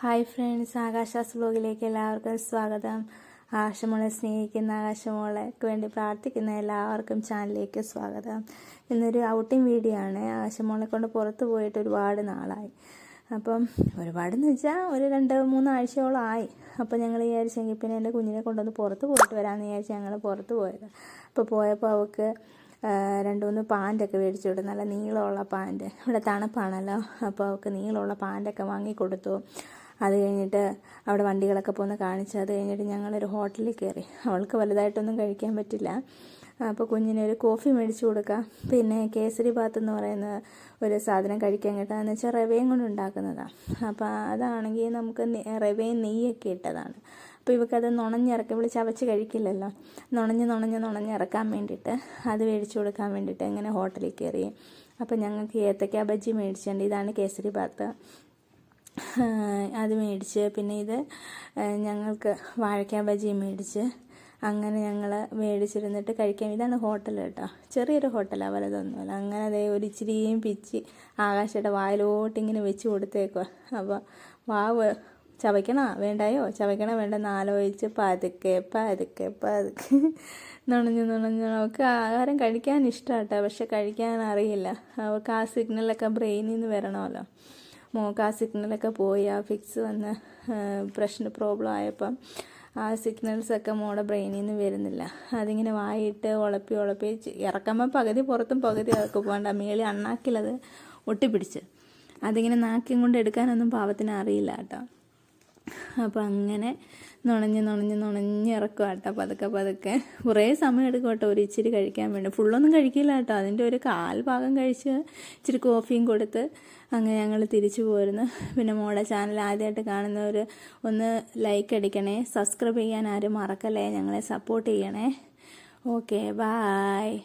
Hi friends ആകാശാസ് ബ്ലോഗിലേക്ക് എല്ലാവർക്കും സ്വാഗതം. ആകാശമോളെ സ്നേഹിക്കുന്ന ആകാശമോളെക്ക് വേണ്ടി പ്രാർത്ഥിക്കുന്ന എല്ലാവർക്കും ചാനലിലേക്ക് സ്വാഗതം. ഇന്നൊരു ഔട്ടിംഗ് വീഡിയോ ആണ്. ആകാശമോളെ കൊണ്ട് പുറത്ത് പോയിട്ട് ഒരുപാട് നാളായി. അപ്പം ഒരുപാടെന്ന് വെച്ചാൽ ഒരു രണ്ട് മൂന്നാഴ്ചയോളം ആയി. അപ്പോൾ ഞങ്ങൾ വിചാരിച്ചെങ്കിൽ പിന്നെ എന്റെ കുഞ്ഞിനെ കൊണ്ടൊന്ന് പുറത്ത് പോയിട്ട് വരാമെന്ന് വിചാരിച്ച് ഞങ്ങൾ പുറത്ത് പോയത്. അപ്പോൾ പോയപ്പോൾ അവൾക്ക് രണ്ട് മൂന്ന് പാന്റൊക്കെ മേടിച്ചു കൊടുത്തു. നല്ല നീളമുള്ള പാന്റ് ഇവിടെ തണുപ്പാണല്ലോ. അപ്പോൾ അവൾക്ക് നീളമുള്ള പാന്റൊക്കെ വാങ്ങി കൊടുത്തു. അത് കഴിഞ്ഞിട്ട് അവിടെ വണ്ടികളൊക്കെ പോന്ന് കാണിച്ച് അത് കഴിഞ്ഞിട്ട് ഞങ്ങളൊരു ഹോട്ടലിൽ കയറി. അവൾക്ക് വലുതായിട്ടൊന്നും കഴിക്കാൻ പറ്റില്ല. അപ്പോൾ കുഞ്ഞിന് ഒരു കോഫി മേടിച്ചു കൊടുക്കാം. പിന്നെ കേസരി ബാത്ത് എന്ന് പറയുന്ന ഒരു സാധനം കഴിക്കാൻ കിട്ടാന്ന് വെച്ചാൽ റവയും കൊണ്ട് ഉണ്ടാക്കുന്നതാണ് അപ്പോൾ അതാണെങ്കിൽ നമുക്ക് റവയും നെയ്യൊക്കെ ഇട്ടതാണ്. അപ്പോൾ ഇവക്കത് നുണഞ്ഞിറക്കി ഇവിടെ ചവച്ച് കഴിക്കില്ലല്ലോ. നുണഞ്ഞ് നുണഞ്ഞ് നുണഞ്ഞിറക്കാൻ വേണ്ടിയിട്ട് അത് മേടിച്ചു കൊടുക്കാൻ വേണ്ടിയിട്ട് ഇങ്ങനെ ഹോട്ടലിൽ കയറി. അപ്പോൾ ഞങ്ങൾക്ക് ഏത്തക്ക ബജ്ജി മേടിച്ചിട്ടുണ്ട് ഇതാണ് കേസരി ബാത്ത് അത് മേടിച്ച് പിന്നെ ഇത് ഞങ്ങൾക്ക് വാഴയ്ക്ക ബജി മേടിച്ച് അങ്ങനെ ഞങ്ങൾ മേടിച്ചിരുന്നിട്ട് കഴിക്കാം. ഇതാണ് ഹോട്ടൽ കേട്ടോ. ചെറിയൊരു ഹോട്ടലാണ് വലുതൊന്നുമല്ല. അങ്ങനെ അതേ ഒരു ഇച്ചിരിയും പിച്ച് ആകാശയുടെ വായിലോട്ട് ഇങ്ങനെ വെച്ച് കൊടുത്തേക്കുക അപ്പോൾ വാവ് ചവയ്ക്കണ? വേണ്ടായോ? ചവയ്ക്കണ? വേണ്ട ആലോചിച്ച് പതുക്കെ പതുക്കെ പതുക്കെ നുണഞ്ഞ് നുണഞ്ഞ് അവൾക്ക് ആഹാരം കഴിക്കാൻ ഇഷ്ടമാട്ടോ പക്ഷെ കഴിക്കാൻ അറിയില്ല. അവൾക്ക് ആ സിഗ്നലൊക്കെ ബ്രെയിനിൽ നിന്ന് വരണമല്ലോ. മോക്ക് ആ സിഗ്നലൊക്കെ പോയി ആ ഫിക്സ് വന്ന് പ്രശ്ന പ്രോബ്ലം ആയപ്പം ആ സിഗ്നൽസൊക്കെ മോടെ ബ്രെയിനിൽ നിന്ന് വരുന്നില്ല. അതിങ്ങനെ വായിട്ട് ഉളപ്പി ഉളപ്പി ഇറക്കുമ്പോൾ പകുതി പുറത്തും പകുതി ഇറക്കും പോകണ്ട മേളി അണ്ണാക്കിലത് ഒട്ടിപ്പിടിച്ച്. അതിങ്ങനെ നാക്കിയും കൊണ്ട് എടുക്കാനൊന്നും പാവത്തിന് അറിയില്ല കേട്ടോ. അപ്പോൾ അങ്ങനെ നുണഞ്ഞ് നുണഞ്ഞ് നുണഞ്ഞ് ഇറക്കും കേട്ടോ പതുക്കെ പതുക്കെ. കുറേ സമയം എടുക്കും കേട്ടോ ഒരു ഇച്ചിരി കഴിക്കാൻ വേണ്ടി. ഫുള്ളൊന്നും കഴിക്കില്ല കേട്ടോ. അതിന്റെ ഒരു കാൽ ഭാഗം കഴിച്ച് ഇച്ചിരി കോഫിയും കൊടുത്ത് അങ്ങനെ ഞങ്ങൾ തിരിച്ചു പോരുന്നു. പിന്നെ മോടെ ചാനൽ ആദ്യമായിട്ട് കാണുന്നവർ ഒന്ന് ലൈക്ക് അടിക്കണേ. സബ്സ്ക്രൈബ് ചെയ്യാൻ ആരും മറക്കല്ലേ? ഞങ്ങളെ സപ്പോർട്ട് ചെയ്യണേ. Okay bye